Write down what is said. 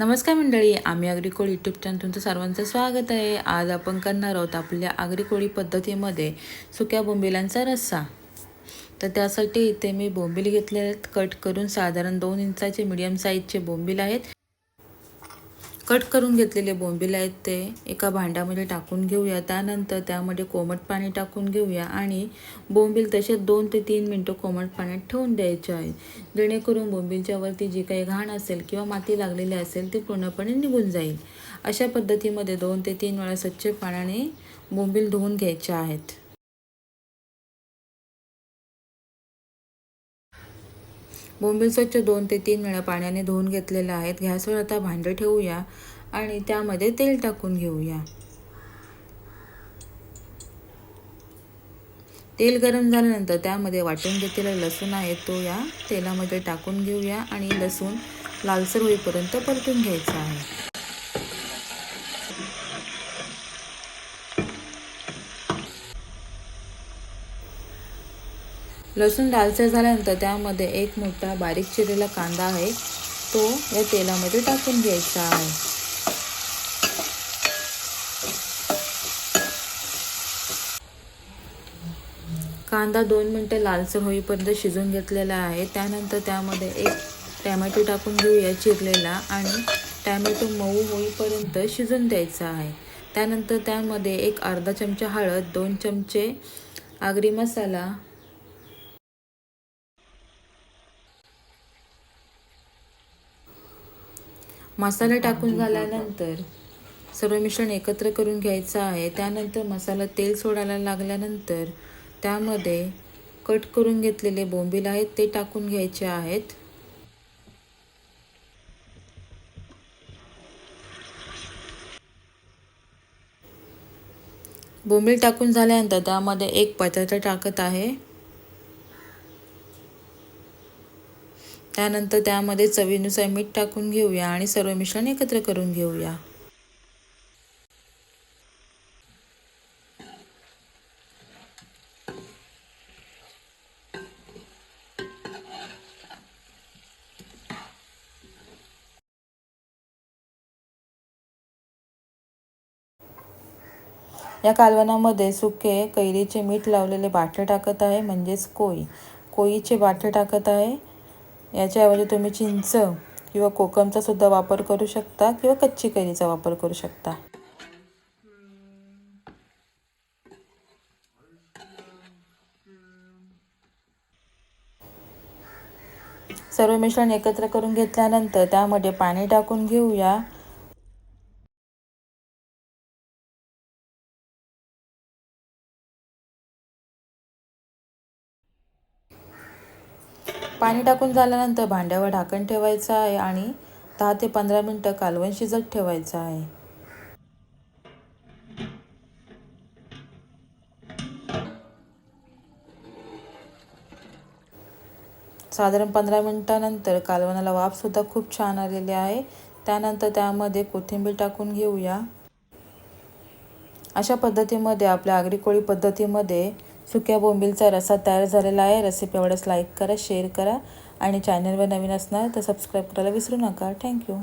नमस्कार मंडळी आम्ही आगरी यूट्यूब चॅनल तुमचं सर्वांचं स्वागत आहे. आज आपण करणार आहोत आपल्या आगरी पद्धतीमध्ये सुक्या बोंबिलांचा रस्सा. तर त्यासाठी इथे मी बोंबील घेतले आहेत कट करून साधारण दोन इंचाचे मीडियम साईजचे बोंबील आहेत. कट करून घेतलेले बोंबील आहेत ते एका भांड्यामध्ये टाकून घेऊया. त्यानंतर त्यामध्ये कोमट पाणी टाकून घेऊया आणि बोंबील तसे दोन ते तीन मिनटं कोमट पाण्यात ठेवून द्यायचे आहे जेणेकरून बोंबीलच्या वरती जी काही घाण असेल किंवा माती लागलेली असेल ती पूर्णपणे निघून जाईल. अशा पद्धतीमध्ये दोन ते तीन वेळा स्वच्छ पाण्याने बोंबील धुवून घ्यायचे आहेत. बोंबील स्वच्छ दोन ते तीन वेळा पाण्याने धुवून घेतलेल्या आहेत. गॅसवर आता भांडं ठेवूया आणि त्यामध्ये तेल टाकून घेऊया. तेल गरम झाल्यानंतर त्यामध्ये वाटून घेतलेला लसूण आहे तो या तेलामध्ये टाकून घेऊया आणि लसूण लालसर होईपर्यंत परतून घ्यायचा आहे. लसूण लालसर झाल्यानंतर त्यामध्ये एक मोठा बारीक चिरलेला कांदा आहे. तो या तेलामध्ये टाकून घ्यायचा आहे. कांदा दोन मिनटं लालसर होईपर्यंत शिजून घेतलेला आहे. त्यानंतर त्यामध्ये एक टॅमॅटो टाकून घेऊया चिरलेला आणि टॅमॅटो मऊ होईपर्यंत शिजून द्यायचा आहे. त्यानंतर त्यामध्ये एक अर्धा चमचा हळद दोन चमचे आगरी मसाला मसाला टाकून झाल्यानंतर सर्व मिश्रण एकत्र करून घ्यायचं आहे. त्यानंतर मसाला तेल सोडायला लागल्यानंतर त्यामध्ये कट करून घेतलेले बोंबील आहेत ते टाकून घ्यायचे आहेत. बोंबील टाकून झाल्यानंतर त्यामध्ये एक बटाटा टाकत आहे. त्यानंतर त्यामध्ये चवीनुसार मीठ टाकून घेऊया आणि सर्व मिश्रण एकत्र करून घेऊया. या कालवनामध्ये सुके कैरीचे मीठ लावलेले बाटले टाकत आहे म्हणजेच कोई. कोईचे बाटले टाकत आहे. याच्याऐवजी तुम्ही चिंच किंवा कोकमचा सुद्धा वापर करू शकता किंवा कच्ची कैरीचा वापर करू शकता. सर्व मिश्रण एकत्र करून घेतल्यानंतर त्यामध्ये पाणी टाकून घेऊया. पाणी टाकून झाल्यानंतर भांड्यावर ढाकण ठेवायचं आहे आणि दहा ते पंधरा मिनटं कालवण शिजत ठेवायचं आहे. साधारण पंधरा मिनटानंतर कालवणाला वाफसुद्धा खूप छान आलेली आहे. त्यानंतर त्यामध्ये कोथिंबीर टाकून घेऊया. अशा पद्धतीमध्ये आपल्या आगरी कोळी पद्धतीमध्ये सुक्या बोंबीलचा रसा तयार झालेला आहे. रेसिपी आवडल्यास लाईक करा शेअर करा आणि चॅनलवर नवीन असणार तर सबस्क्राईब करायला विसरू नका. थँक्यू